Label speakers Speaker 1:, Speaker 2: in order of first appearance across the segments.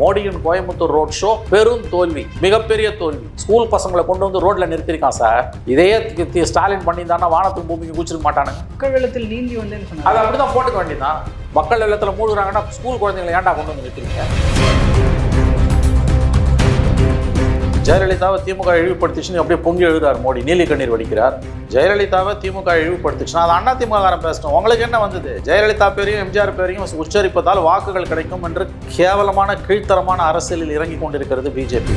Speaker 1: மோடியின் Coimbatore road show பெரும் தோல்வி மிகப்பெரிய தோல்வி. ஸ்கூல் பசங்களை கொண்டு வந்து ரோட்ல நிறுத்திருக்கான் சார் இதையே தி- தி- ஸ்டாலின் பண்ணியிருந்தானா வானத்துக்கு பூமிக்கு குச்சிருக்க மாட்டானுங்க.
Speaker 2: மக்கள் வெள்ளத்தில் நீந்தி சொன்னாங்க.
Speaker 1: அதை அப்படிதான் போட்டுக்க வேண்டியதான் மக்கள் வெள்ளத்தில் மூழ்குறாங்கன்னா ஸ்கூல் குழந்தைங்களை ஏன்டா கொண்டு வந்து நிறுத்திருக்கீங்க? ஜெயலலிதாவை திமுக இழிவுபடுத்திச்சுன்னு அப்படியே பொங்கி எழுதுறார் மோடி. நீலி கண்ணீர் வடிக்கிறார். ஜெயலலிதாவை திமுக இழிவுபடுத்திச்சுன்னா அது அண்ணா திமுககாரன் பேசணும் உங்களுக்கு என்ன வந்தது? ஜெயலலிதா பேரையும் எம்ஜிஆர் பேரையும் உச்சரிப்பதால் வாக்குகள் கிடைக்கும் என்று கேவலமான கீழ்த்தரமான அரசியலில் இறங்கி கொண்டிருக்கிறது பிஜேபி.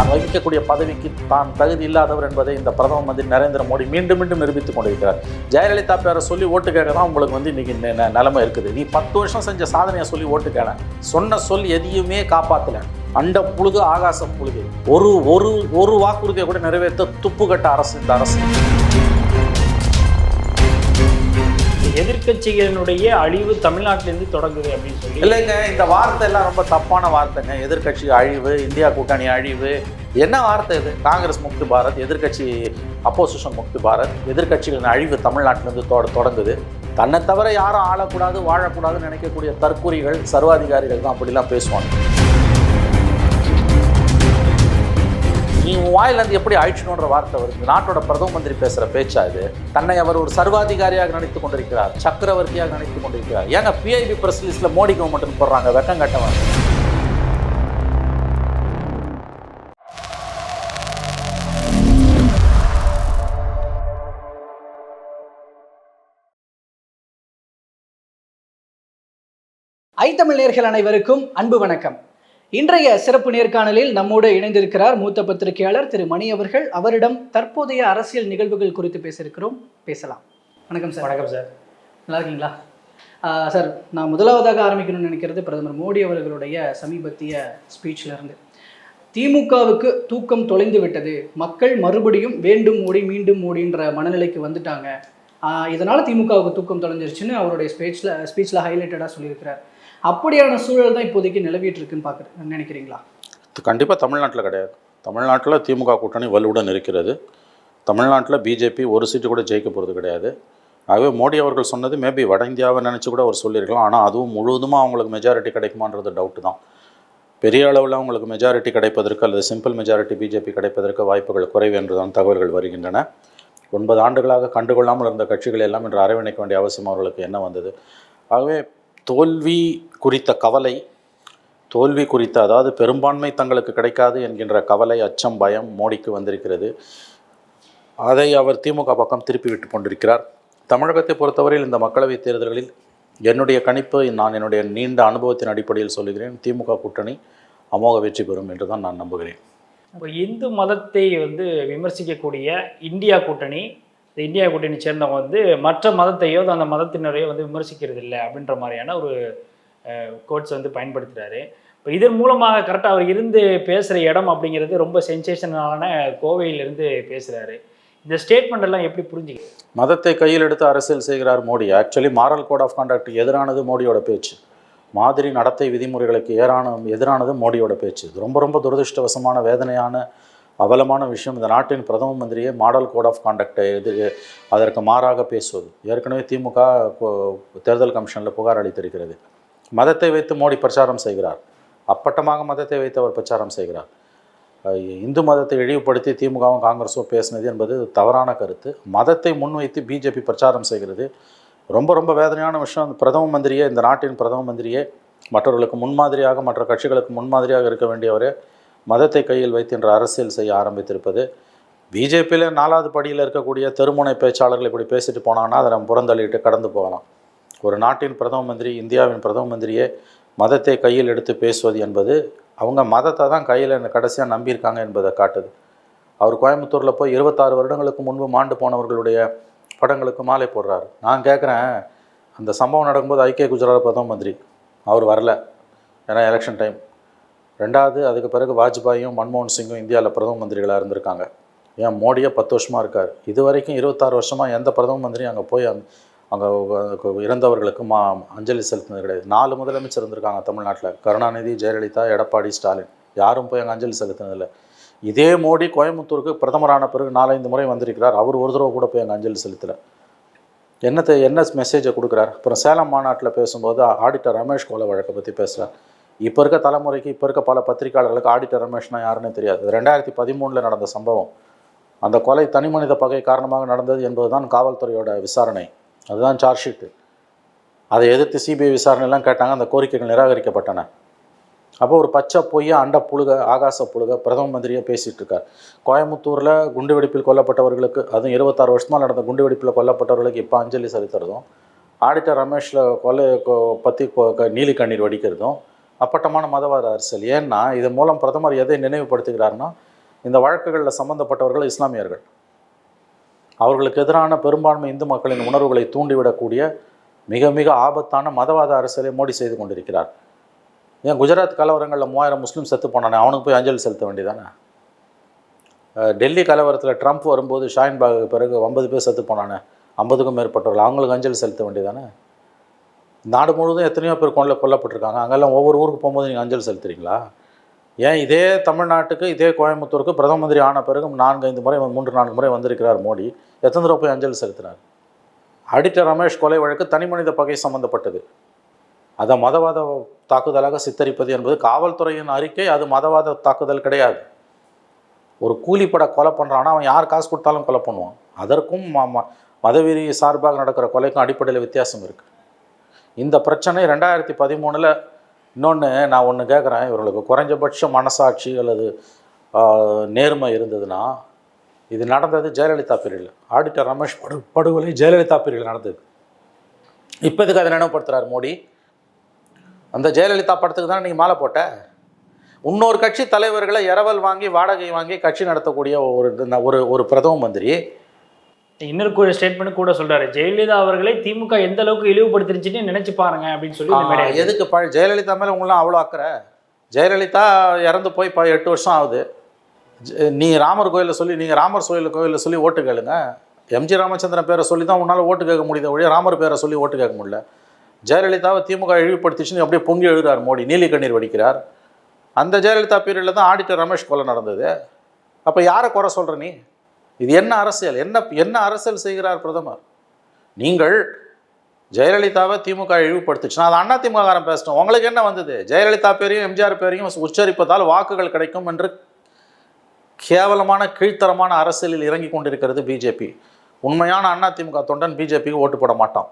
Speaker 1: தான் வகிக்கக்கூடிய பதவிக்கு தான் தகுதி இல்லாதவர் என்பதை இந்த பிரதம மந்திரி நரேந்திர மோடி மீண்டும் மீண்டும் நிரூபித்துக் கொண்டிருக்கிறார். ஜெயலலிதா பேரை சொல்லி ஓட்டு கேட்க தான் உங்களுக்கு வந்து இன்னைக்கு நிலைமை இருக்குது. நீ பத்து வருஷம் செஞ்ச சாதனையை சொல்லி ஓட்டு கேட சொன்ன சொல் எதையுமே காப்பாத்தல. அண்ட புழுகு ஆகாச புழுகு ஒரு ஒரு ஒரு வாக்குறுதியை கூட நிறைவேற்ற துப்புக்கட்ட அரசு இந்த அரசு.
Speaker 3: எதிர்க்கட்சிகளினுடைய அழிவு தமிழ்நாட்டிலேருந்து தொடங்குது அப்படின்னு சொல்லி
Speaker 1: இல்லைங்க இந்த வார்த்தை எல்லாம் ரொம்ப தப்பான வார்த்தைங்க. எதிர்க்கட்சி அழிவு இந்தியா கூட்டணி அழிவு. என்ன வார்த்தை இது? காங்கிரஸ் முக்தி பாரத் எதிர்க்கட்சி அப்போசிஷன் முக்தி பாரத் எதிர்க்கட்சிகளின் அழிவு தமிழ்நாட்டிலேருந்து தொட தொடங்குது. தன்னை தவிர யாரும் ஆளக்கூடாது வாழக்கூடாதுன்னு நினைக்கக்கூடிய தற்கூரிகள் சர்வாதிகாரிகள் தான் அப்படிலாம் பேசுவாங்க. நீ வாயிலிருந்து எப்படி அழிச்சணுன்ற வார்த்தை வருது. நாட்டோட பிரதம மந்திரி பேசுகிற பேச்சா இது? தன்னை அவர் ஒரு சர்வாதிகாரியாக நினைத்துக் கொண்டிருக்கிறார். சக்கரவர்த்தியாக நினைத்துக் கொண்டிருக்கிறார். ஏங்க பிஐபி பிரஸ் லிஸ்ட்டில் மோடி கவர்மெண்ட்னு போடுறாங்க. வெக்கம் கட்டவன்.
Speaker 2: ஐத்தமிழ் நேர்கள் அனைவருக்கும் அன்பு வணக்கம். இன்றைய சிறப்பு நேர்காணலில் நம்மோடு இணைந்திருக்கிறார் மூத்த பத்திரிகையாளர் திரு மணி அவர்கள். அவரிடம் தற்போதைய அரசியல் நிகழ்வுகள் குறித்து பேசியிருக்கிறோம். பேசலாம். வணக்கம் சார்.
Speaker 3: வணக்கம் சார்.
Speaker 2: நல்லா இருக்கீங்களா? சார் நான் முதலாவதாக ஆரம்பிக்கணும்னு நினைக்கிறது பிரதமர் மோடி அவர்களுடைய சமீபத்திய ஸ்பீச்ல இருந்து. திமுகவுக்கு தூக்கம் தொலைந்து விட்டது. மக்கள் மறுபடியும் வேண்டும் மோடி மீண்டும் மோடின்ற மனநிலைக்கு வந்துட்டாங்க. இதனால திமுகவுக்கு தூக்கம் தொலைஞ்சிருச்சுன்னு அவருடைய ஸ்பீச்சில் ஸ்பீச்சில் ஹைலைட்டடாக சொல்லியிருக்கிறார். அப்படியான சூழல் தான் இப்போதைக்கு நிலவிட்டு இருக்குன்னு பார்க்குற நினைக்கிறீங்களா
Speaker 1: கண்டிப்பாக தமிழ்நாட்டில் கிடையாது. தமிழ்நாட்டில் திமுக கூட்டணி வலுவுடன் இருக்கிறது. தமிழ்நாட்டில் பிஜேபி ஒரு சீட்டு கூட ஜெயிக்க போகிறது கிடையாது. ஆகவே மோடி அவர்கள் சொன்னது மேபி வட இந்தியாவை நினச்சி கூட அவர் சொல்லியிருக்கலாம். ஆனால் அதுவும் முழுவதுமாக அவங்களுக்கு மெஜாரிட்டி கிடைக்குமான்றது டவுட்டு தான். பெரிய அளவில் அவங்களுக்கு மெஜாரிட்டி கிடைப்பதற்கு அல்லது சிம்பிள் மெஜாரிட்டி பிஜேபி கிடைப்பதற்கு வாய்ப்புகள் குறைவு என்றுதான் தகவல்கள் வருகின்றன. ஒன்பது ஆண்டுகளாக கண்டுகொள்ளாமல் இருந்த கட்சிகள் எல்லாம் இன்று அரவணைக்க வேண்டிய அவசியம் அவர்களுக்கு என்ன வந்தது? ஆகவே தோல்வி குறித்த கவலை தோல்வி குறித்த அதாவது பெரும்பான்மை தங்களுக்கு கிடைக்காது என்கின்ற கவலை அச்சம் பயம் மோடிக்கு வந்திருக்கிறது. அதை அவர் திமுக பக்கம் திருப்பி விட்டு கொண்டிருக்கிறார். தமிழகத்தை பொறுத்தவரையில் இந்த மக்களவைத் தேர்தல்களில் என்னுடைய கணிப்பு நான் என்னுடைய நீண்ட அனுபவத்தின் அடிப்படையில் சொல்லுகிறேன். திமுக கூட்டணி அமோக வெற்றி பெறும் என்று தான் நான் நம்புகிறேன்.
Speaker 3: இப்போ இந்து மதத்தை வந்து விமர்சிக்கக்கூடிய இந்தியா கூட்டணி இந்தியா கூட்டணி சேர்ந்தவங்க வந்து மற்ற மதத்தையோ அந்த மதத்தினரையோ வந்து விமர்சிக்கிறது இல்லை அப்படின்ற மாதிரியான ஒரு கோட்ஸ் வந்து பயன்படுத்துகிறாரு இப்போ இதன் மூலமாக கரெக்டாக அவர் இருந்து பேசுகிற இடம் அப்படிங்கிறது ரொம்ப சென்சேஷனான கோவையிலிருந்து பேசுகிறாரு இந்த ஸ்டேட்மெண்ட் எல்லாம் எப்படி புரிஞ்சுக்க?
Speaker 1: மதத்தை கையில் எடுத்து அரசியல் செய்கிறார் Modi. Actually moral code of contact எதிரானது மோடியோட பேச்சு. மாதிரி நடத்தை விதிமுறைகளுக்கு ஏறான எதிரானது மோடியோட பேச்சு. இது ரொம்ப ரொம்ப துரதிருஷ்டவசமான வேதனையான அவலமான விஷயம். இந்த நாட்டின் பிரதம மந்திரியே மாடல் கோட் ஆஃப் கான்டக்டை எதிர் அதற்கு மாறாக பேசுவது. ஏற்கனவே திமுக தேர்தல் கமிஷனில் புகார் அளித்திருக்கிறது. மதத்தை வைத்து மோடி பிரச்சாரம் செய்கிறார். அப்பட்டமாக மதத்தை வைத்து அவர் பிரச்சாரம் செய்கிறார். இந்து மதத்தை இழிவுபடுத்தி திமுகவும் காங்கிரஸும் பேசினது என்பது தவறான கருத்து. மதத்தை முன்வைத்து பிஜேபி பிரச்சாரம் செய்கிறது. ரொம்ப ரொம்ப வேதனையான விஷயம். அந்த பிரதம மந்திரியே இந்த நாட்டின் பிரதம மந்திரியே மற்றவர்களுக்கு முன்மாதிரியாக மற்ற கட்சிகளுக்கு முன்மாதிரியாக இருக்க வேண்டியவரே மதத்தை கையில் வைத்து இன்று அரசியல் செய்ய ஆரம்பித்திருப்பது. பிஜேபியில் நாலாவது படியில் இருக்கக்கூடிய தெருமுனை பேச்சாளர்கள் இப்படி பேசிட்டு போனாங்கன்னா அதை நம்ம புறந்தள்ளிட்டு கடந்து போகலாம். ஒரு நாட்டின் பிரதம மந்திரி இந்தியாவின் பிரதம மந்திரியே மதத்தை கையில் எடுத்து பேசுவது என்பது அவங்க மதத்தை தான் கையில் கடைசியாக நம்பியிருக்காங்க என்பதை காட்டுது. அவர் கோயம்புத்தூரில் போய் இருபத்தாறு வருடங்களுக்கு முன்பு மாண்டு போனவர்களுடைய படங்களுக்கு மாலை போடுறாரு. நான் கேட்குறேன் அந்த சம்பவம் நடக்கும்போது ஐக்கிய குஜராத் பிரதம மந்திரி அவர் வரல. ஏன்னா எலெக்ஷன் டைம் ரெண்டாவது அதுக்கு பிறகு வாஜ்பாயும் மன்மோகன் சிங்கும் இந்தியாவில் பிரதம மந்திரிகளாக இருந்திருக்காங்க. ஏன்? மோடியே பத்து வருஷமாக இருக்கார். இது வரைக்கும் இருபத்தாறு வருஷமாக எந்த பிரதம மந்திரியும் அங்கே போய் அங்கே இறந்தவர்களுக்கு மா அஞ்சலி செலுத்தினது கிடையாது. நாலு முதலமைச்சர் இருந்திருக்காங்க தமிழ்நாட்டில். கருணாநிதி ஜெயலலிதா எடப்பாடி ஸ்டாலின். யாரும் போய் அங்கே அஞ்சலி செலுத்தினதில்லை. இதே மோடி கோயம்புத்தூருக்கு பிரதமரான பிறகு நாலஞ்சு முறை வந்திருக்கிறார். அவர் ஒரு தடவை கூட போய் அங்கே அஞ்சலி செலுத்தலை. என்னத்தை என்ன மெசேஜை கொடுக்குறாரு? அப்புறம் சேலம் மாநாட்டில் பேசும்போது ஆடிட்டர் ரமேஷ் கொலை வழக்கை பற்றி பேசுகிறார் இப்போ இருக்க தலைமுறைக்கு இப்போ இருக்க பல பத்திரிகையாளர்களுக்கு ஆடிட்டர் ரமேஷ்னா யாருன்னு தெரியாது. ரெண்டாயிரத்தி பதிமூணில் நடந்த சம்பவம். அந்த கொலை தனி மனித பகை காரணமாக நடந்தது என்பதுதான் காவல்துறையோட விசாரணை. அதுதான் சார்ஜ் ஷீட்டு அதை எதிர்த்து சிபிஐ விசாரணையெல்லாம் கேட்டாங்க அந்த கோரிக்கைகள் நிராகரிக்கப்பட்டன. அப்போ ஒரு பச்சை பொய்யா அண்ட புழுக ஆகாச புழுக பிரதம மந்திரியாக பேசிகிட்டு இருக்கார். கோயம்புத்தூரில் குண்டுவெடிப்பில் கொல்லப்பட்டவர்களுக்கு அதுவும் இருபத்தாறு வருஷமாக நடந்த குண்டுவெடிப்பில் கொல்லப்பட்டவர்களுக்கு இப்போ அஞ்சலி செலுத்துறதும் ஆடிட்டர் ரமேஷில் கொலை பற்றி நீலி கண்ணீர் வடிக்கிறதும் அப்பட்டமான மதவாத அரசியல். ஏன்னா இதன் மூலம் பிரதமர் எதை நினைவுபடுத்துகிறார்னா இந்த வழக்குகளில் சம்பந்தப்பட்டவர்கள் இஸ்லாமியர்கள். அவர்களுக்கு எதிரான பெரும்பான்மை இந்து மக்களின் உணர்வுகளை தூண்டிவிடக்கூடிய மிக மிக ஆபத்தான மதவாத அரசியலை மோடி செய்து கொண்டிருக்கிறார். ஏன் குஜராத் கலவரங்களில் மூவாயிரம் முஸ்லீம் செத்து போனானே அவனுக்கு போய் அஞ்சலி செலுத்த வேண்டியதானே? டெல்லி கலவரத்தில் ட்ரம்ப் வரும்போது ஷாயின்பாகுக்கு பிறகு ஐம்பது பேர் செத்து போனானே ஐம்பதுக்கும் மேற்பட்டவர்கள் அவங்களுக்கு அஞ்சலி செலுத்த வேண்டியதானே? நாடு முழுவதும் எத்தனையோ பேர் கொண்டில் கொல்லப்பட்டிருக்காங்க. அங்கெல்லாம் ஒவ்வொரு ஊருக்கு போகும்போது நீங்கள் அஞ்சல் செலுத்துறீங்களா? ஏன் இதே தமிழ்நாட்டுக்கு இதே கோயம்புத்தூருக்கு பிரதம மந்திரி ஆன பிறகு நான்கு ஐந்து முறை மூன்று நான்கு முறை வந்திருக்கிறார் மோடி. எத்தனை தடவை போய் அஞ்சல் செலுத்தினார்? ஆடிட்டர் ரமேஷ் கொலை வழக்கு தனி மனித பகை சம்பந்தப்பட்டது. அதை மதவாத தாக்குதலாக சித்தரிப்பது என்பது காவல்துறையின் அறிக்கை அது மதவாத தாக்குதல் கிடையாது. ஒரு கூலிப்பட கொலை பண்ணுறான்னா அவன் யார் காசு கொடுத்தாலும் கொலை பண்ணுவான். அதற்கும் ம ம- மதவெறி சார்பாக நடக்கிற கொலைக்கும் அடிப்படையில் வித்தியாசம் இருக்குது இந்த பிரச்சனை ரெண்டாயிரத்தி பதிமூணில் இன்னொன்று நான் ஒன்று கேட்குறேன் இவர்களுக்கு. குறைஞ்சபட்ச மனசாட்சி அல்லது நேர்மை இருந்ததுன்னா இது நடந்தது ஜெயலலிதா பீரியடில். ஆடிட்டர் ரமேஷ் படு படுகொலை ஜெயலலிதா பீரியடில் நடந்தது இப்போ இதுக்கு அதை நினைவுபடுத்துகிறார் மோடி? அந்த ஜெயலலிதா படத்துக்கு தான் நீங்கள் மாலை போட்ட? இன்னொரு கட்சி தலைவர்களை இரவல் வாங்கி வாடகை வாங்கி கட்சி நடத்தக்கூடிய ஒரு ஒரு ஒரு பிரதம மந்திரி
Speaker 3: இன்னொரு கூட ஸ்டேட்மெண்ட் கூட சொல்றாரு. ஜெயலலிதா அவர்களை திமுக எந்த அளவுக்கு இழிவுபடுத்திருச்சுன்னு நினைச்சு பாருங்க அப்படின்னு சொல்லி
Speaker 1: எதுக்கு ப ஜெயலலிதா மேலே உங்களாம் அவ்வளோ அக்கறை? ஜெயலலிதா இறந்து போய் இப்போ எட்டு வருஷம் ஆகுது. ஜெ- நீ ராமர் கோயிலில் சொல்லி நீங்கள் ராமர் கோயில் கோயிலில் சொல்லி ஓட்டு கேளுங்க. எம்ஜி ராமச்சந்திரன் பேரை சொல்லி தான் உன்னால் ஓட்டு கேட்க முடியுது ஒழிய ராமர் பேரை சொல்லி ஓட்டு கேட்க முடியல. ஜெயலலிதாவை திமுக இழிவுபடுத்திச்சுன்னு அப்படியே பொங்கி எழுதுறார் மோடி நீலி கண்ணீர் வடிக்கிறார். அந்த ஜெயலலிதா பீரியடில் தான் ஆடிட்டர் ரமேஷ் கொலை நடந்தது. அப்போ யாரை குறை சொல்கிற நீ? இது என்ன அரசியல்? என்ன என்ன அரசியல் செய்கிறார் பிரதமர்? நீங்கள் ஜெயலலிதாவை திமுக இழிவுபடுத்துச்சுன்னா அது அண்ணா திமுககாரன் பேசணும் உங்களுக்கு என்ன வந்தது? ஜெயலலிதா பேரையும் எம்ஜிஆர் பேரையும் உச்சரிப்பதால் வாக்குகள் கிடைக்கும் என்று கேவலமான கீழ்த்தரமான அரசியலில் இறங்கி கொண்டிருக்கிறது பிஜேபி உண்மையான அண்ணா திமுக தொண்டன் பிஜேபிக்கு ஓட்டு போட மாட்டான்.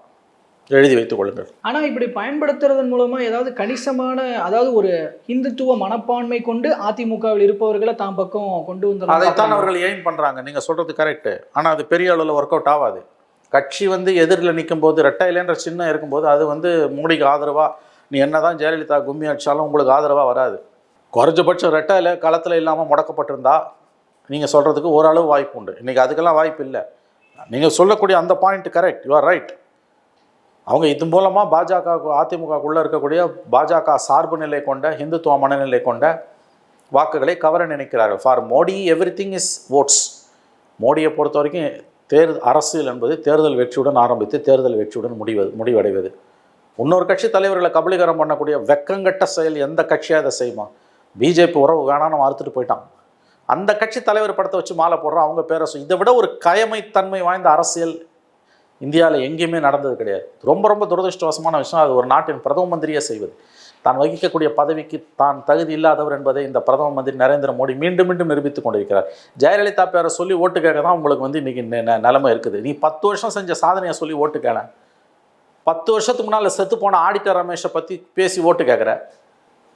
Speaker 1: எழுதி வைத்துக் கொள்ளுங்கள்.
Speaker 2: ஆனால் இப்படி பயன்படுத்துறதன் மூலமாக ஏதாவது கணிசமான அதாவது ஒரு இந்துத்துவ மனப்பான்மை கொண்டு அதிமுகவில் இருப்பவர்களை தாம் பக்கம் கொண்டு
Speaker 1: அதைத்தான்
Speaker 2: வந்து
Speaker 1: அவர்கள் எய்ம் பண்ணுறாங்க நீங்கள் சொல்கிறது கரெக்டு ஆனால் அது பெரிய அளவில் ஒர்க் அவுட் ஆகாது. கட்சி வந்து எதிரில் நிற்கும் போது ரெட்டையிலேன்ற சின்னம் இருக்கும்போது அது வந்து மோடிக்கு ஆதரவாக நீ என்னதான் ஜெயலலிதா கும்மி அடிச்சாலும் உங்களுக்கு ஆதரவாக வராது. குறைஞ்சபட்சம் ரெட்டையில களத்தில் இல்லாமல் முடக்கப்பட்டிருந்தா நீங்கள் சொல்கிறதுக்கு ஓரளவு வாய்ப்பு உண்டு. இன்றைக்கி அதுக்கெல்லாம் வாய்ப்பு இல்லை. நீங்கள் சொல்லக்கூடிய அந்த point correct you are right அவங்க இது மூலமாக பாஜக அதிமுகக்குள்ளே இருக்கக்கூடிய பாஜக சார்பு நிலை கொண்ட ஹிந்துத்துவ மனநிலை கொண்ட வாக்குகளை கவர நினைக்கிறார்கள். For Modi everything is votes மோடியை பொறுத்த வரைக்கும் தேர் அரசியல் என்பது தேர்தல் வெற்றியுடன் ஆரம்பித்து தேர்தல் வெற்றியுடன் முடிவது முடிவடைவது. இன்னொரு கட்சி தலைவர்களை கபலீகரம் பண்ணக்கூடிய வெக்கங்கட்ட செயல் எந்த கட்சியாக அதை செய்யுமா? பிஜேபி உறவு வேணான்னு மறுத்துட்டு போயிட்டான். அந்த கட்சி தலைவர் படத்தை வச்சு மாலை போடுறோம் அவங்க பேரை இதை விட ஒரு கயமைத்தன்மை வாய்ந்த அரசியல் இந்தியாவில் எங்கேயுமே நடந்தது கிடையாது. ரொம்ப ரொம்ப துரதிருஷ்டவசமான விஷயம். அது ஒரு நாட்டின் பிரதம மந்திரியே செய்வது. தான் வகிக்கக்கூடிய பதவிக்கு தான் தகுதி இல்லாதவர் என்பதை இந்த பிரதம மந்திரி நரேந்திர மோடி மீண்டும் மீண்டும் நிரூபித்துக் கொண்டிருக்கிறார். ஜெயலலிதா பேரை சொல்லி ஓட்டு கேட்க தான் உங்களுக்கு வந்து இன்னைக்கு நிலைமை இருக்குது. நீ பத்து வருஷம் செஞ்ச சாதனையை சொல்லி ஓட்டு கேள. பத்து வருஷத்துக்கு முன்னால் செத்து போன ஆடிட்டர் ரமேஷை பற்றி பேசி ஓட்டு கேட்குற.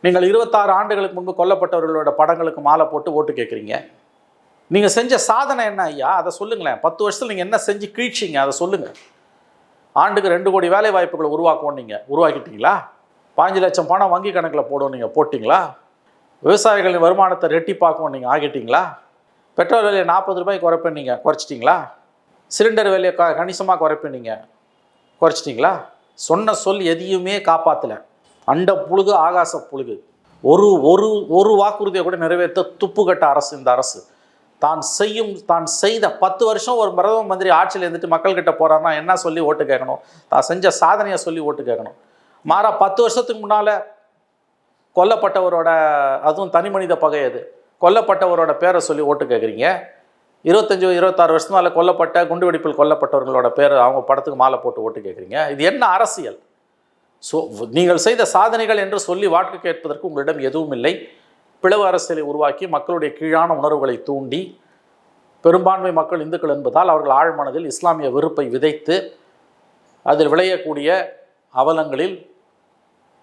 Speaker 1: நீங்கள் இருபத்தாறு ஆண்டுகளுக்கு முன்பு கொல்லப்பட்டவர்களோட படங்களுக்கு மாலை போட்டு ஓட்டு கேட்குறீங்க. நீங்கள் செஞ்ச சாதனை என்ன ஐயா? அதை சொல்லுங்களேன். பத்து வருஷத்தில் நீங்கள் என்ன செஞ்சு கீழ்ச்சிங்க? அதை சொல்லுங்கள் ஆண்டுக்கு ரெண்டு கோடி வேலை வாய்ப்புகளை உருவாக்குவோம் நீங்கள் உருவாக்கிட்டீங்களா? பாஞ்சு லட்சம் பணம் வங்கி கணக்கில் போடும் நீங்கள் போட்டிங்களா? விவசாயிகளின் வருமானத்தை ரெட்டிப்பாக்குவோம் நீங்கள் ஆகிட்டீங்களா பெட்ரோல் விலையை நாற்பது ரூபாய் குறைப்பேன் நீங்கள் குறைச்சிட்டிங்களா? சிலிண்டர் விலையை க கணிசமாக குறைப்பேன் நீங்கள் குறைச்சிட்டிங்களா? சொன்ன சொல் எதையுமே காப்பாற்றல அண்ட புழுகு ஆகாச புழுகு. ஒரு ஒரு ஒரு வாக்குறுதியை கூட நிறைவேற்ற துப்புக்கட்ட அரசு இந்த அரசு. தான் செய்யும் தான் செய்த பத்து வருஷம் ஒரு பிரதம மந்திரி ஆட்சியில் இருந்துட்டு மக்கள்கிட்ட போகிறான்னா என்ன சொல்லி ஓட்டு கேட்கணும்? தான் செஞ்ச சாதனையை சொல்லி ஓட்டு கேட்கணும். மாறா பத்து வருஷத்துக்கு முன்னால் கொல்லப்பட்டவரோட அதுவும் தனி மனித பகை அது. கொல்லப்பட்டவரோட பேரை சொல்லி ஓட்டு கேட்குறீங்க. இருபத்தஞ்சு இருபத்தாறு வருஷத்தினால கொல்லப்பட்ட குண்டுவெடிப்பில் கொல்லப்பட்டவர்களோட பேர் அவங்க படத்துக்கு மாலை போட்டு ஓட்டு கேட்குறீங்க. இது என்ன அரசியல்? ஸோ நீங்கள் செய்த சாதனைகள் என்று சொல்லி வாக்கு கேட்பதற்கு உங்களிடம் எதுவும் இல்லை. பிளவு அரசியலை உருவாக்கி மக்களுடைய கீழான உணர்வுகளை தூண்டி பெரும்பான்மை மக்கள் இந்துக்கள் என்பதால் அவர்கள் ஆழ்மனதில் இஸ்லாமிய வெறுப்பை விதைத்து அதில் விளையக்கூடிய அவலங்களில்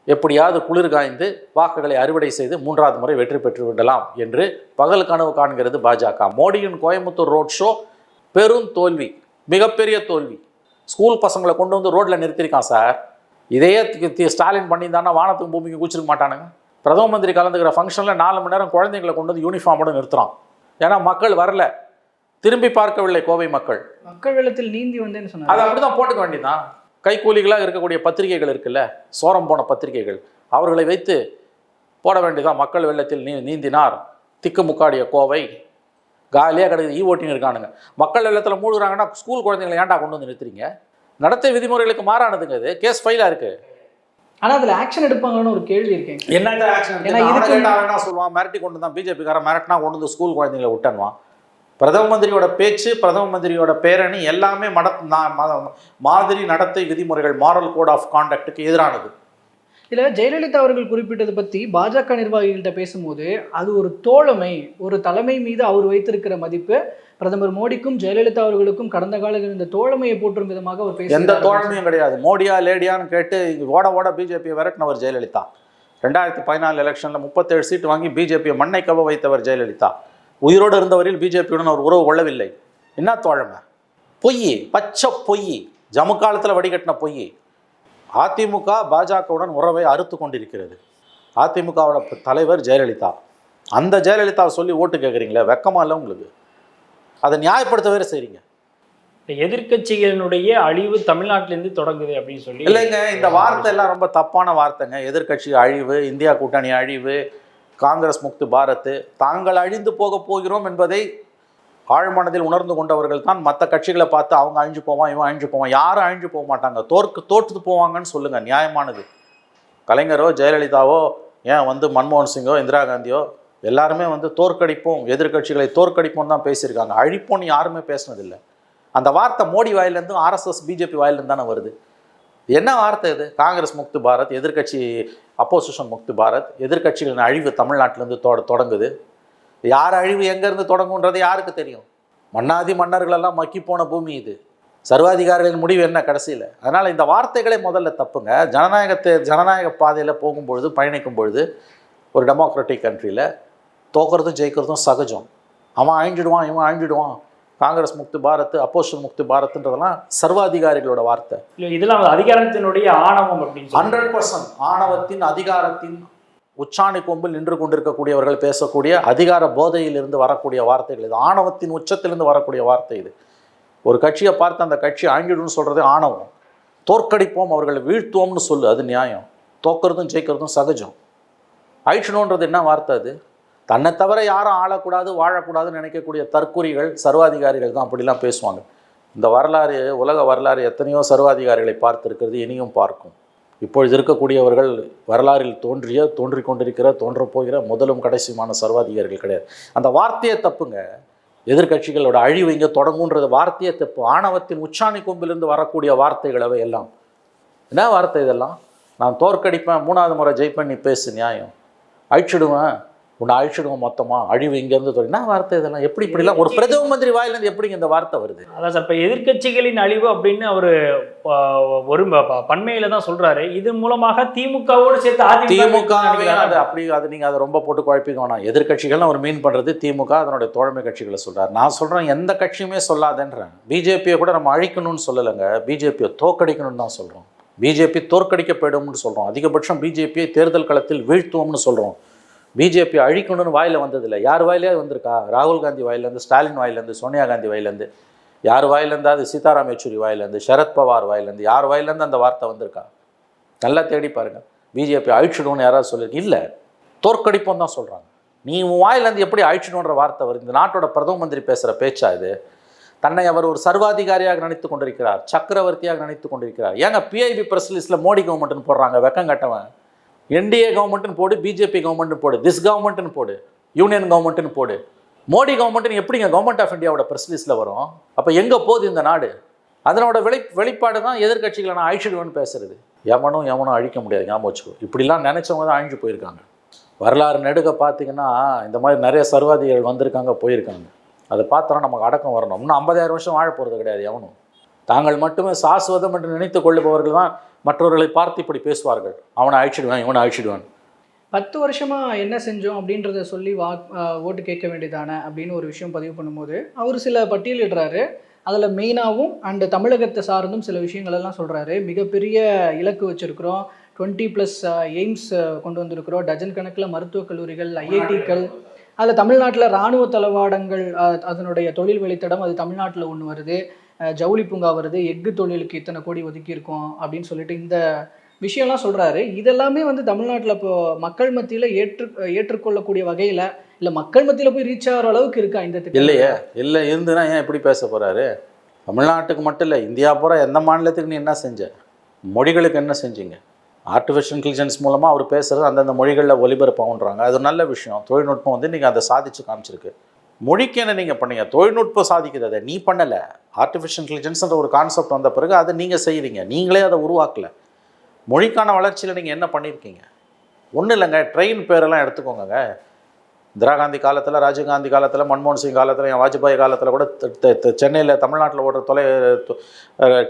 Speaker 1: எப்படியாவது குளிர் காய்ந்து வாக்குகளை அறுவடை செய்து மூன்றாவது முறை வெற்றி பெற்று விடலாம் என்று பகல் கனவு காண்கிறது பாஜக. மோடியின் கோயம்புத்தூர் ரோட் ஷோ பெரும் தோல்வி மிகப்பெரிய தோல்வி. ஸ்கூல் பசங்களை கொண்டு வந்து ரோட்டில் நிறுத்தியிருக்கான் சார். இதையே தி- ஸ்டாலின் பண்ணியிருந்தான்னா வானத்துக்கு பூமிக்கு குச்சிருக்க மாட்டானுங்க. பிரதம மந்திரி கலந்துக்கிற ஃபங்க்ஷனில் நாலு மணி நேரம் குழந்தைங்களை கொண்டு வந்து யூனிஃபார்மோட நிறுத்துறான். ஏன்னா மக்கள் வரல. திரும்பி பார்க்கவில்லை கோவை மக்கள்.
Speaker 2: மக்கள் வெள்ளத்தில் நீந்தி வந்தேன்னு
Speaker 1: அதை
Speaker 2: சொன்னாங்க
Speaker 1: அப்படிதான் போட்டுக்க வேண்டியதுதான். கைக்கூலிகளாக இருக்கக்கூடிய பத்திரிகைகள் இருக்குல்ல சோரம் போன பத்திரிகைகள் அவர்களை வைத்து போட வேண்டியதான் மக்கள் வெள்ளத்தில் நீ நீந்தினார் திக்கு முக்காடிய கோவை. காலியாக கிடக்குது ஈ ஓட்டின்னு இருக்கானுங்க. மக்கள் வெள்ளத்தில் மூழ்குறாங்கன்னா ஸ்கூல் குழந்தைங்களை ஏன்டா கொண்டு வந்து நிறுத்துறீங்க? நடத்தை விதிமுறைகளுக்கு மாறானதுங்க இது. கேஸ் ஃபைலாக இருக்கு.
Speaker 2: ஆனா அதுல ஆக்ஷன் எடுப்பாங்கன்னு ஒரு கேள்வி இருக்கேன்.
Speaker 1: என்னங்க ஆக்ஷன்
Speaker 2: ஏன்னா இதுக்கு-
Speaker 1: என்ன சொல்லுவான். மிரட்டி கொண்டு தான் பிஜேபிக்காரன் மிரட்டினா கொண்டு வந்து ஸ்கூல் குழந்தைங்களை விட்டனுவான் பிரதம மந்திரியோட பேச்சு பிரதம மந்திரியோட பேரணி எல்லாமே மட மாதிரி நடத்தை விதிமுறைகள் மாரல் கோட் ஆஃப் கான்டக்ட்டுக்கு எதிரானது.
Speaker 2: இதுல ஜெயலலிதா அவர்கள் குறிப்பிட்டதை பத்தி பாஜக நிர்வாகிகள்கிட்ட பேசும்போது அது ஒரு தோழமை ஒரு தலைமை மீது அவர் வைத்திருக்கிற மதிப்பு பிரதமர் மோடிக்கும் ஜெயலலிதா அவர்களுக்கும் கடந்த காலத்தில் இந்த தோழமையை போற்றும் விதமாக அவர்
Speaker 1: எந்த தோழமையும் கிடையாது. மோடியா லேடியான்னு கேட்டு ஓட ஓட பிஜேபியை விரட்டினவர் ஜெயலலிதா. ரெண்டாயிரத்தி பதினாலு எலெக்ஷனில் முப்பத்தேழு சீட் வாங்கி பிஜேபியை மண்ணை கவ வைத்தவர் ஜெயலலிதா. உயிரோடு இருந்தவரில் பிஜேபியுடன் அவர் உறவு கொள்ளவில்லை. என்ன தோழமை? பொய் பச்சை பொய் ஜம்மு காலத்தில் வடிகட்டின பொய். அதிமுக பாஜகவுடன் உறவை அறுத்து கொண்டிருக்கிறது. அதிமுகவோட தலைவர் ஜெயலலிதா. அந்த ஜெயலலிதாவை சொல்லி ஓட்டு கேட்குறீங்களே வெக்கமா இல்லை உங்களுக்கு? அதை நியாயப்படுத்த வேறு செய்றீங்க.
Speaker 3: இந்த எதிர்க்கட்சிகளினுடைய அழிவு தமிழ்நாட்டிலேருந்து தொடங்குது அப்படின்னு சொல்லி
Speaker 1: இல்லைங்க இந்த வார்த்தை எல்லாம் ரொம்ப தப்பான வார்த்தைங்க. எதிர்க்கட்சி அழிவு இந்தியா கூட்டணி அழிவு காங்கிரஸ் முக்து பாரத் தாங்கள் அழிந்து போக போகிறோம் என்பதை ஆழ்மனதில் உணர்ந்து கொண்டவர்கள் தான் மற்ற கட்சிகளை பார்த்து அவங்க அழிஞ்சு போவான் இவன் அழிஞ்சு போவான். யாரும் அழிஞ்சு போக மாட்டாங்க. தோற்கு தோற்று போவாங்கன்னு சொல்லுங்க நியாயமானது. கலைஞரோ ஜெயலலிதாவோ ஏன் வந்து மன்மோகன் சிங்கோ இந்திரா காந்தியோ எல்லாருமே வந்து தோற்கடிப்போம் எதிர்க்கட்சிகளை தோற்கடிப்போம் தான் பேசியிருக்காங்க. அழிப்போம்னு யாருமே பேசினதில்லை. அந்த வார்த்தை மோடி வாயிலேருந்தும் ஆர்எஸ்எஸ் பிஜேபி வாயிலேருந்து தானே வருது. என்ன வார்த்தை இது? காங்கிரஸ் முக்து பாரத் எதிர்க்கட்சி அப்போசிஷன் முக்து பாரத் எதிர்க்கட்சிகளின் அழிவு தமிழ்நாட்டிலேருந்து தொட தொடங்குது. யார் அழிவு எங்கேருந்து தொடங்குன்றது யாருக்கு தெரியும்? மன்னாதி மன்னர்களெல்லாம் மக்கி போன பூமி இது. சர்வாதிகாரிகளின் முடிவு என்ன கடைசியில்? அதனால் இந்த வார்த்தைகளே முதல்ல தப்புங்க. ஜனநாயகத்தை ஜனநாயக பாதையில் போகும்பொழுது பயணிக்கும் பொழுது ஒரு டெமோக்ராட்டிக் கண்ட்ரியில் தோக்கிறதும் ஜெயிக்கிறதும் சகஜம். அவன் அழிஞ்சிடுவான் இவன் அழிஞ்சிடுவான். காங்கிரஸ் முக்து பாரத் அப்போசிஷன் முக்து பாரத்ன்றதெல்லாம் சர்வாதிகாரிகளோட வார்த்தை.
Speaker 3: இதெல்லாம் அதிகாரத்தினுடைய ஆணவம் அப்படின்னு
Speaker 1: ஹண்ட்ரட் பர்சன்ட் ஆணவத்தின் அதிகாரத்தின் உச்சாணி கொம்பில் நின்று கொண்டிருக்கக்கூடியவர்கள் பேசக்கூடிய அதிகார போதையிலிருந்து வரக்கூடிய வார்த்தைகள் இது. ஆணவத்தின் உச்சத்திலிருந்து வரக்கூடிய வார்த்தை இது. ஒரு கட்சியை பார்த்து அந்த கட்சி அழிஞ்சிடும்னு சொல்கிறது ஆணவம். தோற்கடிப்போம் அவர்களை வீழ்த்துவோம்னு சொல்லு அது நியாயம். தோக்கிறதும் ஜெயிக்கிறதும் சகஜம். அழிச்சணுன்றது என்ன வார்த்தை அது? தன்னை தவிர யாரும் ஆளக்கூடாது வாழக்கூடாதுன்னு நினைக்கக்கூடிய தற்குறிகள் சர்வாதிகாரிகள் தான் அப்படிலாம் பேசுவாங்க. இந்த வரலாறு உலக வரலாறு எத்தனையோ சர்வாதிகாரிகளை பார்த்திருக்கிறது இனியும் பார்க்கும். இப்பொழுது இருக்கக்கூடியவர்கள் வரலாறில் தோன்றிய தோன்றி கொண்டிருக்கிற தோன்றப்போகிற முதலும் கடைசியுமான சர்வாதிகாரிகள் கிடையாது. அந்த வார்த்தையை தப்புங்க. எதிர்க்கட்சிகளோட அழிவு இங்கே தொடங்குன்றது வார்த்தையை தப்பு. ஆணவத்தின் உச்சாணி கொம்பிலிருந்து வரக்கூடிய வார்த்தைகளவை எல்லாம். என்ன வார்த்தை இதெல்லாம்? நான் தோற்கடிப்பேன் மூணாவது முறை ஜெயிப்பேன் நீ பேசு நியாயம். அழிச்சிடுவேன். உன்னை அழிச்சிடுவோம் மொத்தமாக அழிவு இங்கேருந்து தொடங்கி என்ன வார்த்தை இதெல்லாம் எப்படி இப்படிலாம் ஒரு பிரதம மந்திரி வாயிலேருந்து எப்படிங்க இந்த வார்த்தை வருது?
Speaker 3: அதான் சார் இப்போ எதிர்க்கட்சிகளின் அழிவு அப்படின்னு அவர் ஒரு பன்மையில தான் சொல்றாரு. இது மூலமாக திமுகவோடு சேர்த்து
Speaker 1: திமுக அது அப்படி அது நீங்கள் அதை ரொம்ப போட்டு குழப்பிக்க வேணாம். எதிர்க்கட்சிகள்னு அவர் மீன் பண்ணுறது திமுக அதனுடைய தோழமை கட்சிகளை சொல்றார். நான் சொல்கிறேன் எந்த கட்சியுமே சொல்லாதேன்றேன். பிஜேபியை கூட நம்ம அழிக்கணும்னு சொல்லலைங்க. பிஜேபியை தோற்கடிக்கணும்னு தான் சொல்கிறோம் பிஜேபி தோற்கடிக்கப்படும்னு சொல்கிறோம் அதிகபட்சம் பிஜேபியை தேர்தல் களத்தில் வீழ்த்துவோம்னு சொல்கிறோம் பிஜேபி அழிக்கணும்னு வாயில் வந்ததில்லை. யார் வாயிலே வந்திருக்கா? ராகுல் காந்தி வாயிலேருந்து ஸ்டாலின் வாயிலேருந்து சோனியா காந்தி வாயிலேருந்து. யார் வாயிலேருந்தாவது சீதாராம் யெச்சூரி வாயிலேருந்து சரத்பவார் வாயிலேருந்து யார் வாயிலேருந்து அந்த வார்த்தை வந்திருக்கா? நல்லா தேடி பாருங்க. பிஜேபி அழிச்சிடும்னு யாராவது சொல்லியிருக்கு இல்லை. தோற்கடிப்போம் தான் சொல்கிறாங்க நீ உன் வாயிலேருந்து எப்படி அழிச்சிடுன்ற வார்த்தை வருது? இந்த நாட்டோட பிரதம மந்திரி பேசுகிற பேச்சா இது? தன்னை அவர் ஒரு சர்வாதிகாரியாக நினைத்து கொண்டிருக்கிறார் சக்கரவர்த்தியாக நினைத்து கொண்டிருக்கிறார். ஏங்க பிஐபி பிரஸ் லிஸ்ட்டில் மோடி கவர்மெண்ட்னு போடுறாங்க வெக்கம் கட்டவன். என்டிஏ கவர்மெண்ட்னு போடு பிஜேபி கவர்மெண்ட்னு போடு திஸ் கவர்மெண்ட்னு போடு யூனியன் கவர்மெண்ட்னு போடு. மோடி கவர்மெண்ட்னு எப்படிங்க கவர்மெண்ட் ஆஃப் இந்தியாவோட ப்ரெஸ் லிஸ்ட்டில் வரும்? அப்போ எங்கே போகுது இந்த நாடு? அதனோட வெளி வெளிப்பாடு தான் எதிர்கட்சிகளை நான் அழிச்சிடுவேன்னு பேசுறது. எவனும் எவனும் அழிக்க முடியாது ஞாபகம் வச்சுக்கோ. இப்படிலாம் நினச்சவங்க தான் அழிஞ்சு போயிருக்காங்க. வரலாறு நெடுக பார்த்தீங்கன்னா இந்த மாதிரி நிறைய சர்வாதிகள் வந்திருக்காங்க போயிருக்காங்க. அதை பார்த்தோன்னா நமக்கு அடக்கம் வரணும். இன்னும் ஐம்பதாயிரம் வருஷம் வாழ போகிறது கிடையாது எவனும். தாங்கள் மட்டுமே சாஸ்வதம் என்று நினைத்து கொள்ளுபவர்கள் தான் மற்றவர்களை பார்த்து இப்படி பேசுவார்கள். அவனை அழிச்சிடுவேன் இவனை அழிச்சிடுவேன்.
Speaker 2: பத்து வருஷமாக என்ன செஞ்சோம் அப்படின்றத சொல்லி வா ஓட்டு கேட்க வேண்டியதானே அப்படின்னு ஒரு விஷயம் பதிவு பண்ணும்போது அவர் சில பட்டியலிடுறாரு. அதில் மெயினாகவும் அண்டு தமிழகத்தை சார்ந்தும் சில விஷயங்களெல்லாம் சொல்கிறாரு மிகப்பெரிய இலக்கு வச்சுருக்கிறோம். டுவெண்ட்டி ப்ளஸ் எய்ம்ஸ் கொண்டு வந்திருக்கிறோம். டஜன் கணக்கில் மருத்துவக் கல்லூரிகள் ஐஐடிக்கள் அதில் தமிழ்நாட்டில் இராணுவ தளவாடங்கள் அதனுடைய தொழில் வழித்தடம் அது தமிழ்நாட்டில் ஒன்று வருது. ஜவுளி பூங்கா வருது எஃகு தொழிலுக்கு இத்தனை கோடி ஒதுக்கியிருக்கோம் அப்படின்னு சொல்லிட்டு இந்த விஷயம்லாம் சொல்கிறாரு இதெல்லாமே வந்து தமிழ்நாட்டில் இப்போ மக்கள் மத்தியில் ஏற்று ஏற்றுக்கொள்ளக்கூடிய வகையில் இல்லை மக்கள் மத்தியில் போய் ரீச் ஆகிற அளவுக்கு இருக்கா இந்த திட்டம்?
Speaker 1: இல்லையே இல்லை இருந்துன்னா ஏன் இப்படி பேச போகிறாரு தமிழ்நாட்டுக்கு மட்டும் இல்லை இந்தியா பூரா எந்த மாநிலத்துக்கு நீ என்ன செஞ்ச? மொழிகளுக்கு என்ன செஞ்சீங்க? ஆர்டிஃபிஷியல் இன்டெலிஜென்ஸ் மூலமாக அவர் பேசுகிறது அந்தந்த மொழிகளில் ஒலிபரப்பாகன்றாங்க அது நல்ல விஷயம். தொழில்நுட்பம் வந்து நீங்கள் அதை சாதிச்சு காமிச்சிருக்கு. மொழிக்கு என்ன நீங்கள் பண்ணீங்க? தொழில்நுட்பம் சாதிக்குது அதை. நீ பண்ணலை. ஆர்டிஃபிஷியல் இன்டெலிஜென்ஸ்ன்ற ஒரு கான்செப்ட் வந்த பிறகு அதை நீங்கள் செய்கிறீங்க நீங்களே அதை உருவாக்கலை. மொழிக்கான வளர்ச்சியில் நீங்கள் என்ன பண்ணியிருக்கீங்க ஒன்றும் இல்லைங்க. ட்ரெயின் பேரெல்லாம் எடுத்துக்கோங்க இந்திரா காந்தி காலத்தில் ராஜீவ்காந்தி காலத்தில் மன்மோகன் சிங் காலத்தில் என் வாஜ்பாய் காலத்தில் கூட சென்னையில் தமிழ்நாட்டில் ஓடுற தொலை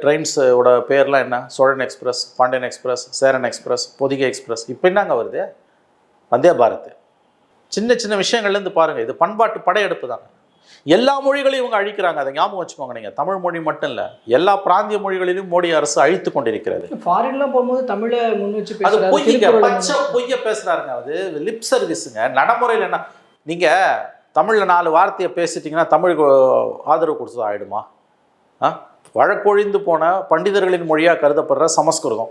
Speaker 1: ட்ரெயின்ஸோட பேர்லாம் என்ன? Cholan express Pandiyan express Cheran express Pothigai express. இப்போ என்னங்க வருது? வந்தே பாரத். சின்ன சின்ன விஷயங்கள்லேருந்து பாருங்கள் இது பண்பாட்டு படையெடுப்பு தாங்க. எல்லா மொழிகளையும் இவங்க அழிக்கிறாங்க. அதை ஞாபகம் வச்சுக்கோங்க நீங்கள் தமிழ் மொழி மட்டும் இல்லை எல்லா பிராந்திய மொழிகளிலும் மோடி அரசு அழித்து கொண்டிருக்கிறது.
Speaker 2: ஃபாரின்லாம் போகும்போது தமிழை முன் வச்சு
Speaker 1: அது பொய்யுங்க பச்சை பொய்ய பேசுறாருங்க. அது லிப் சர்வீஸுங்க நடைமுறையில் என்ன நீங்க தமிழ்ல நாலு வார்த்தையை பேசிட்டீங்கன்னா தமிழுக்கு ஆதரவு கொடுத்தது ஆயிடுமா? ஆ? வழக்கொழிந்து போன பண்டிதர்களின் மொழியாக கருதப்படுற சமஸ்கிருதம்.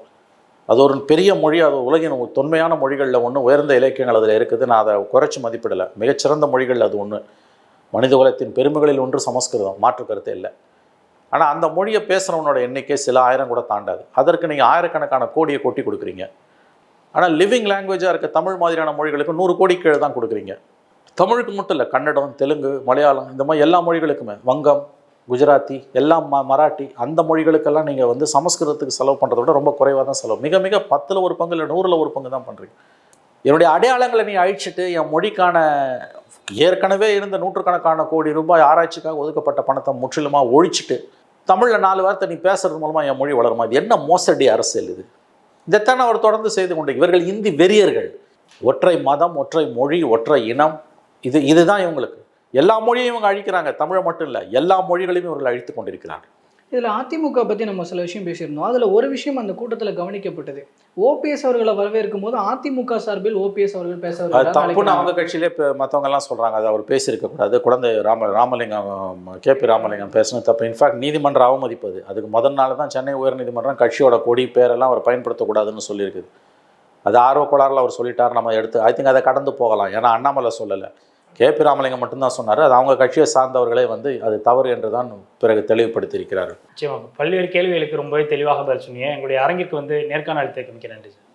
Speaker 1: அது ஒரு பெரிய மொழி அது உலகின் தொன்மையான மொழிகளில் ஒன்று உயர்ந்த இலக்கியங்கள் அதில் இருக்குது. நான் அதை குறைச்சி மதிப்பிடலை. மிகச்சிறந்த மொழிகள் அது ஒன்று மனித குலத்தின் பெருமைகளில் ஒன்று சமஸ்கிருதம். மாற்று கருத்து இல்லை. ஆனால் அந்த மொழியை பேசுகிறவனோட எண்ணிக்கை சில ஆயிரம் கூட தாண்டாது. அதற்கு நீங்கள் ஆயிரக்கணக்கான கோடியை கொட்டி கொடுக்குறீங்க. ஆனால் லிவிங் லாங்குவேஜாக இருக்க தமிழ் மாதிரியான மொழிகளுக்கு நூறு கோடி கீழே தான் கொடுக்குறீங்க. தமிழுக்கு மட்டும் இல்லை கன்னடம் தெலுங்கு மலையாளம் இந்த மாதிரி எல்லா மொழிகளுக்குமே வங்கம் குஜராத்தி எல்லாம் ம மராட்டி அந்த மொழிகளுக்கெல்லாம் நீங்கள் வந்து சமஸ்கிருதத்துக்கு செலவு பண்ணுறத விட ரொம்ப குறைவாக தான் செலவு. மிக மிக பத்தில் ஒரு பங்கு இல்லை நூறில் ஒரு பங்கு தான் பண்ணுறீங்க என்னுடைய அடையாளங்களை நீ அழிச்சிட்டு என் மொழிக்கான ஏற்கனவே இருந்த நூற்றுக்கணக்கான கோடி ரூபாய் ஆராய்ச்சிக்காக ஒதுக்கப்பட்ட பணத்தை முற்றிலுமாக ஒழிச்சிட்டு தமிழில் நாலு வார்த்தை நீ பேசுறது மூலமாக என் மொழி வளருமா? இது என்ன மோசடி அரசியல் இது? இதைத்தான் அவர் தொடர்ந்து செய்து கொண்டு இவர்கள் இந்தி வெறியர்கள். ஒற்றை மதம் ஒற்றை மொழி ஒற்றை இனம் இது இதுதான் இவங்களுக்கு. எல்லா மொழியும் இவங்க அழிக்கிறாங்க. தமிழை மட்டும் இல்லை எல்லா மொழிகளையும் இவர்கள் அழித்து கொண்டிருக்கிறார்கள்.
Speaker 2: இதில் அதிமுக பற்றி நம்ம சில விஷயம் பேசியிருந்தோம். அதில் ஒரு விஷயம் அந்த கூட்டத்தில் கவனிக்கப்பட்டது. ஓபிஎஸ் அவர்களை வரவேற்கும் போது அதிமுக சார்பில் ஓபிஎஸ் அவர்கள் பேச
Speaker 1: தப்புன்னு. அவங்க கட்சியிலே இப்போ மற்றவங்க எல்லாம் சொல்கிறாங்க அது அவர் பேசியிருக்க கூடாது குழந்தை ராம ராமலிங்கம் கேபி ராமலிங்கம் பேசினது தப்பு. இன்ஃபேக்ட் நீதிமன்றம் அவமதிப்பது அதுக்கு முதல் நாள் தான் சென்னை உயர்நீதிமன்றம் கட்சியோட கொடி பேரெல்லாம் அவர் பயன்படுத்தக்கூடாதுன்னு சொல்லியிருக்குது. அது ஆர்வ கோளாறுல அவர் சொல்லிட்டார். நம்ம எடுத்து ஐ திங்க் அதை கடந்து போகலாம். ஏன்னா அண்ணாமலை சொல்லலை. கேபி ராமலிங்கம் மட்டும்தான் சொன்னார். அது அவங்க கட்சியை சார்ந்தவர்களே வந்து அது தவறு என்று தான் பிறகு தெளிவுபடுத்தியிருக்கிறார்கள்.
Speaker 3: நிச்சயமாக. பல்வேறு கேள்விகளுக்கு ரொம்பவே தெளிவாக பதில் சொன்னீங்க. எங்களுடைய அரங்கிற்கு வந்து நேர்காணல் அளித்த மிக்க நன்றி சார்.